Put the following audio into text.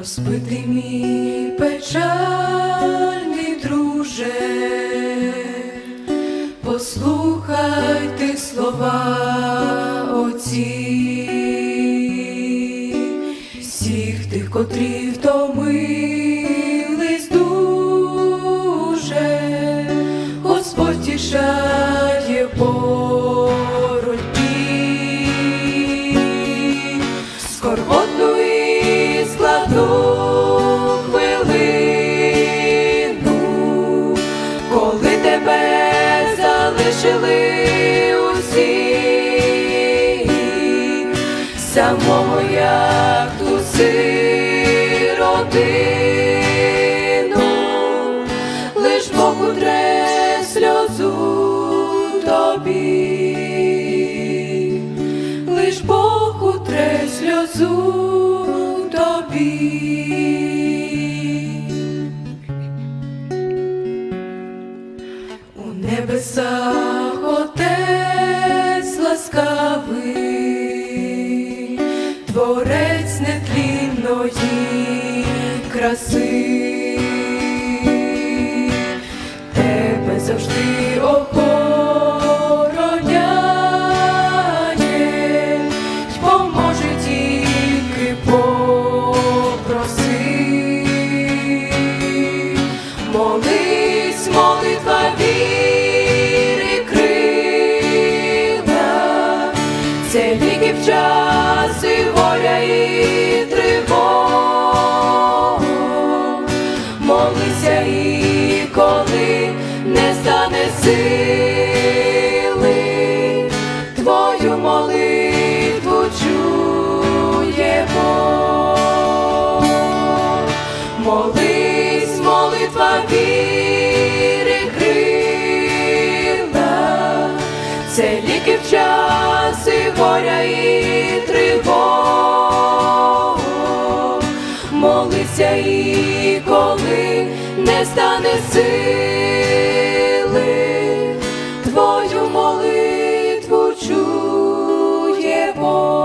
Розбитий мій печальний друже, послухай ти слова оці, всіх тих, котрі втомились дуже, Господь тішає і хвилину, коли тебе залишили усі, самого як ту сиротину, лиш Бог утре сльозу тобі, лиш Бог утре сльозу У небесах Отець ласкавий, творець нетлінної краси, тебе завжди охороняє, Молись, молитва віри крила, це ліки в часи горя і тривог. Молися і коли не стане сили, твою молитву чує Бог. Молись, тільки в часи горя і тривог, молися і коли не стане сили, твою молитву чує Бог.